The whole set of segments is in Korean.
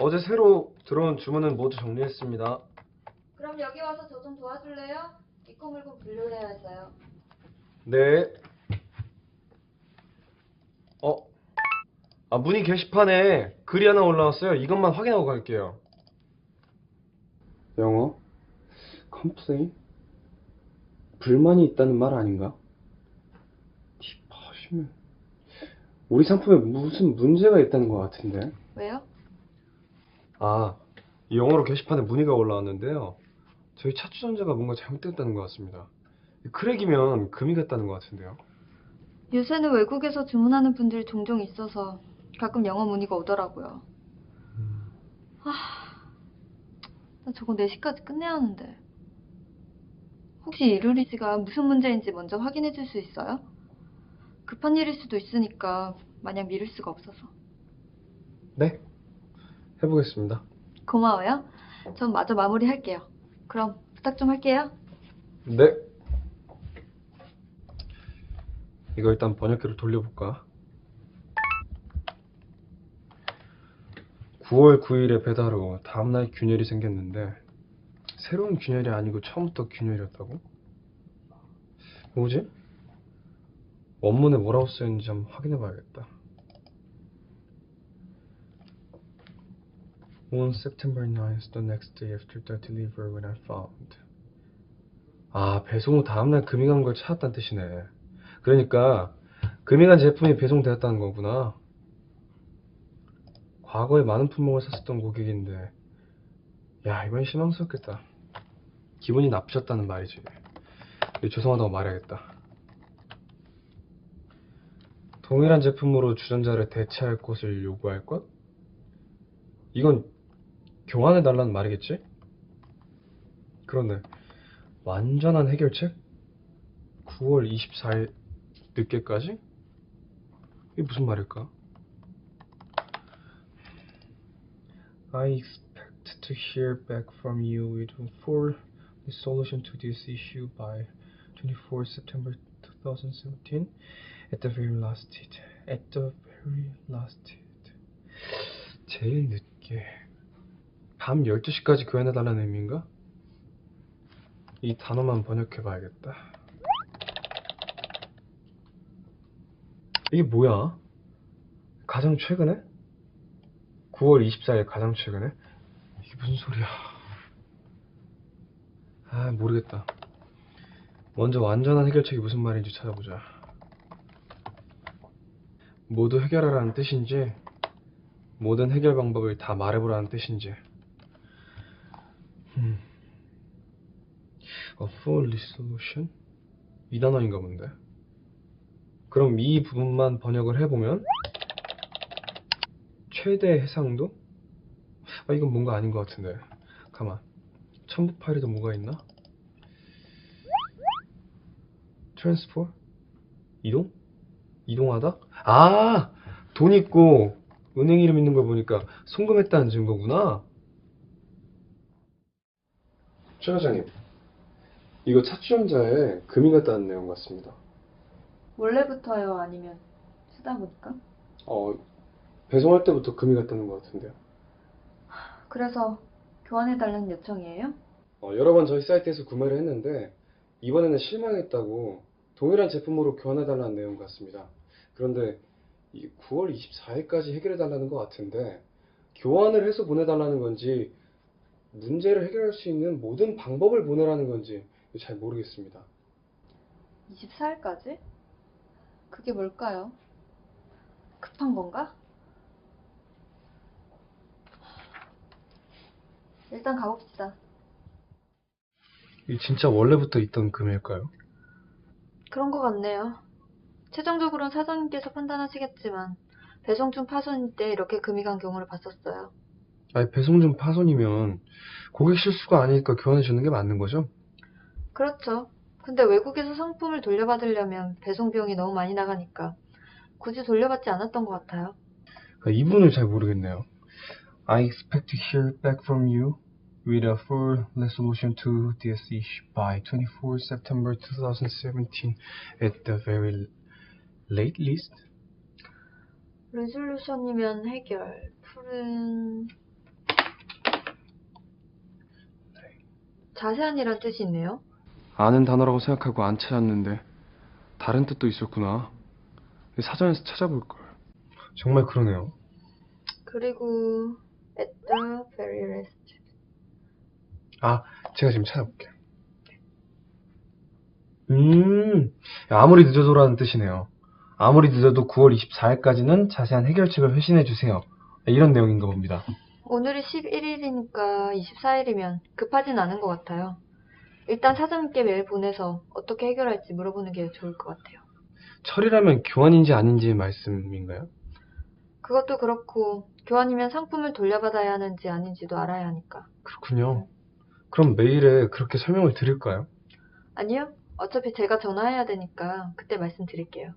어제 새로 들어온 주문은 모두 정리했습니다. 그럼 여기 와서 저 좀 도와줄래요? 입고 물건 분류를 해야 해서요. 네. 어? 아, 문의 게시판에 글이 하나 올라왔어요. 이것만 확인하고 갈게요. 영어? 컴플레인? 불만이 있다는 말 아닌가? 딥하시면 우리 상품에 무슨 문제가 있다는 것 같은데? 왜요? 아, 이 영어로 게시판에 문의가 올라왔는데요. 저희 차주전자가 뭔가 잘못됐다는 것 같습니다. 크랙이면 금이 갔다는 것 같은데요. 요새는 외국에서 주문하는 분들이 종종 있어서 가끔 영어 문의가 오더라고요. 아, 나 저거 4시까지 끝내야 하는데. 혹시 이루리 씨가 무슨 문제인지 먼저 확인해 줄 수 있어요? 급한 일일 수도 있으니까 마냥 미룰 수가 없어서. 네, 해보겠습니다. 고마워요. 전 마저 마무리할게요. 그럼 부탁 좀 할게요. 네. 이거 일단 번역기로 돌려볼까? 9월 9일에 배달 후 다음날 균열이 생겼는데 새로운 균열이 아니고 처음부터 균열이었다고? 뭐지? 원문에 뭐라고 써있는지 한번 확인해 봐야겠다. On September 9th, the next day after the delivery when I found 아, 배송 후 다음날 금이 간 걸 찾았다는 뜻이네. 그러니까 금이 간 제품이 배송되었다는 거구나. 과거에 많은 품목을 샀었던 고객인데 야, 이번 실망스럽겠다. 기분이 나쁘셨다는 말이지. 죄송하다고 말해야겠다. 동일한 제품으로 주전자를 대체할 것을 요구할 것? 이건 교환해 달라는 말이겠지? 그렇네. 완전한 해결책? 9월 24일 늦게까지? 이게 무슨 말일까? I expect to hear back from you with a full solution to this issue by 24 September 2017 at the very last date. At the very last date. 제일 늦게 밤 12시까지 교환해달라는 의미인가? 이 단어만 번역해 봐야겠다. 이게 뭐야? 가장 최근에? 9월 24일 가장 최근에? 이게 무슨 소리야? 아, 모르겠다. 먼저 완전한 해결책이 무슨 말인지 찾아보자. 모두 해결하라는 뜻인지, 모든 해결 방법을 다 말해보라는 뜻인지. 음. A full resolution? 이 단어인가 본데. 그럼 이 부분만 번역을 해보면 최대 해상도? 아 이건 뭔가 아닌 것 같은데. 가만. 첨부 파일에도 뭐가 있나? 트랜스포? 이동? 이동하다? 아! 돈 있고 은행 이름 있는 걸 보니까 송금했다는 증거구나. 최 과장님, 이거 차주전자에 금이 갔다는 내용 같습니다. 원래부터요? 아니면 쓰다 보니까? 어, 배송할 때부터 금이 갔다는 것 같은데요. 그래서 교환해달라는 요청이에요? 어, 여러 번 저희 사이트에서 구매를 했는데 이번에는 실망했다고 동일한 제품으로 교환해달라는 내용 같습니다. 그런데 이 9월 24일까지 해결해달라는 것 같은데 교환을 해서 보내달라는 건지 문제를 해결할 수 있는 모든 방법을 보내라는 건지 잘 모르겠습니다. 24일까지? 그게 뭘까요? 급한 건가? 일단 가봅시다. 이 진짜 원래부터 있던 금일까요? 그런 것 같네요. 최종적으로는 사장님께서 판단하시겠지만 배송 중 파손일 때 이렇게 금이 간 경우를 봤었어요. 아니 배송 중 파손이면 고객 실수가 아니니까 교환해 주는 게 맞는 거죠? 그렇죠. 근데 외국에서 상품을 돌려받으려면 배송비용이 너무 많이 나가니까 굳이 돌려받지 않았던 것 같아요. 이분을 잘 모르겠네요. I expect to hear back from you with a full resolution to this issue by 24 September 2017 at the very late list. resolution이면 해결, 풀은 자세한이란 뜻이 있네요. 아는 단어라고 생각하고 안 찾았는데 다른 뜻도 있었구나. 사전에서 찾아볼 걸. 정말 그러네요. 그리고 at the very last. 아, 제가 지금 찾아볼게요. 음, 아무리 늦어도라는 뜻이네요. 아무리 늦어도 9월 24일까지는 자세한 해결책을 회신해 주세요. 이런 내용인가 봅니다. 오늘이 11일이니까 24일이면 급하진 않은 것 같아요. 일단 사장님께 메일 보내서 어떻게 해결할지 물어보는 게 좋을 것 같아요. 철이라면 교환인지 아닌지 말씀인가요? 그것도 그렇고 교환이면 상품을 돌려받아야 하는지 아닌지도 알아야 하니까. 그렇군요. 그럼 메일에 그렇게 설명을 드릴까요? 아니요. 어차피 제가 전화해야 되니까 그때 말씀드릴게요.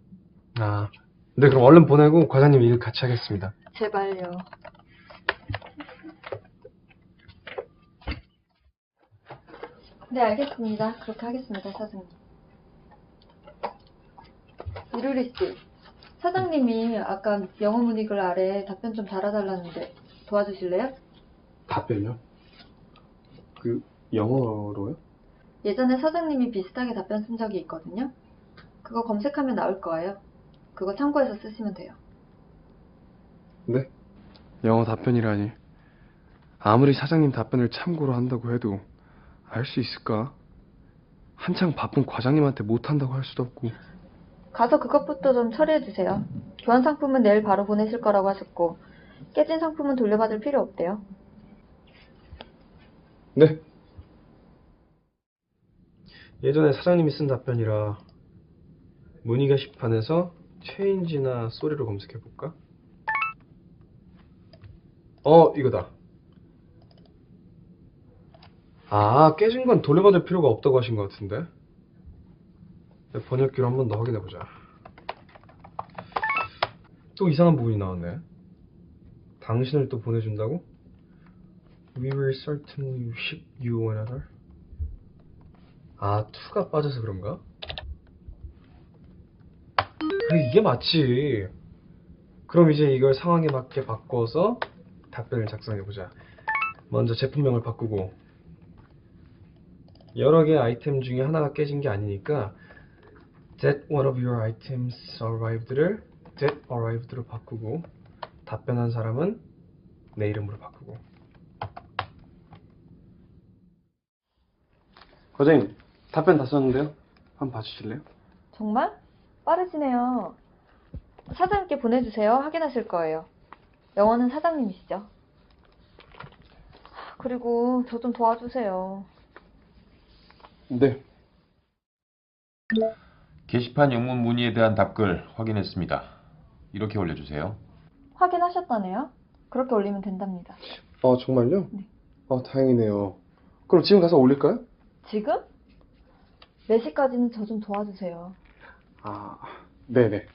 아, 네, 그럼 얼른 보내고 과장님 일 같이 하겠습니다. 제발요. 네, 알겠습니다. 그렇게 하겠습니다, 사장님. 이루리 씨, 사장님이 아까 영어 문의글 아래 답변 좀 달아달라는데 도와주실래요? 답변요? 그 영어로요? 예전에 사장님이 비슷하게 답변 쓴 적이 있거든요. 그거 검색하면 나올 거예요. 그거 참고해서 쓰시면 돼요. 네? 영어 답변이라니. 아무리 사장님 답변을 참고로 한다고 해도 알 수 있을까? 한창 바쁜 과장님한테 못한다고 할 수도 없고. 가서 그것부터 좀 처리해 주세요. 교환 상품은 내일 바로 보내실 거라고 하셨고 깨진 상품은 돌려받을 필요 없대요. 네. 예전에 사장님이 쓴 답변이라 문의 게시판에서 체인지나 소리로 검색해 볼까? 어, 이거다. 아, 깨진 건 돌려받을 필요가 없다고 하신 것 같은데. 네, 번역기로 한 번 더 확인해 보자. 또 이상한 부분이 나왔네. 당신을 또 보내준다고? We will certainly ship you another. 아, 투가 빠져서 그런가? 그래, 이게 맞지. 그럼 이제 이걸 상황에 맞게 바꿔서 답변을 작성해 보자. 먼저 제품명을 바꾸고, 여러 개의 아이템 중에 하나가 깨진 게 아니니까, that one of your items arrived를 that arrived로 바꾸고, 답변한 사람은 내 이름으로 바꾸고. 과장님, 답변 다 썼는데요? 한번 봐주실래요? 정말? 빠르시네요. 사장님께 보내주세요. 확인하실 거예요. 영어는 사장님이시죠. 그리고 저 좀 도와주세요. 네. 게시판 영문 문의에 대한 답글 확인했습니다. 이렇게 올려주세요. 확인하셨다네요? 그렇게 올리면 된답니다. 아, 정말요? 네. 아, 다행이네요. 그럼 지금 가서 올릴까요? 지금? 4시까지는 저 좀 도와주세요. 아, 네네. 네.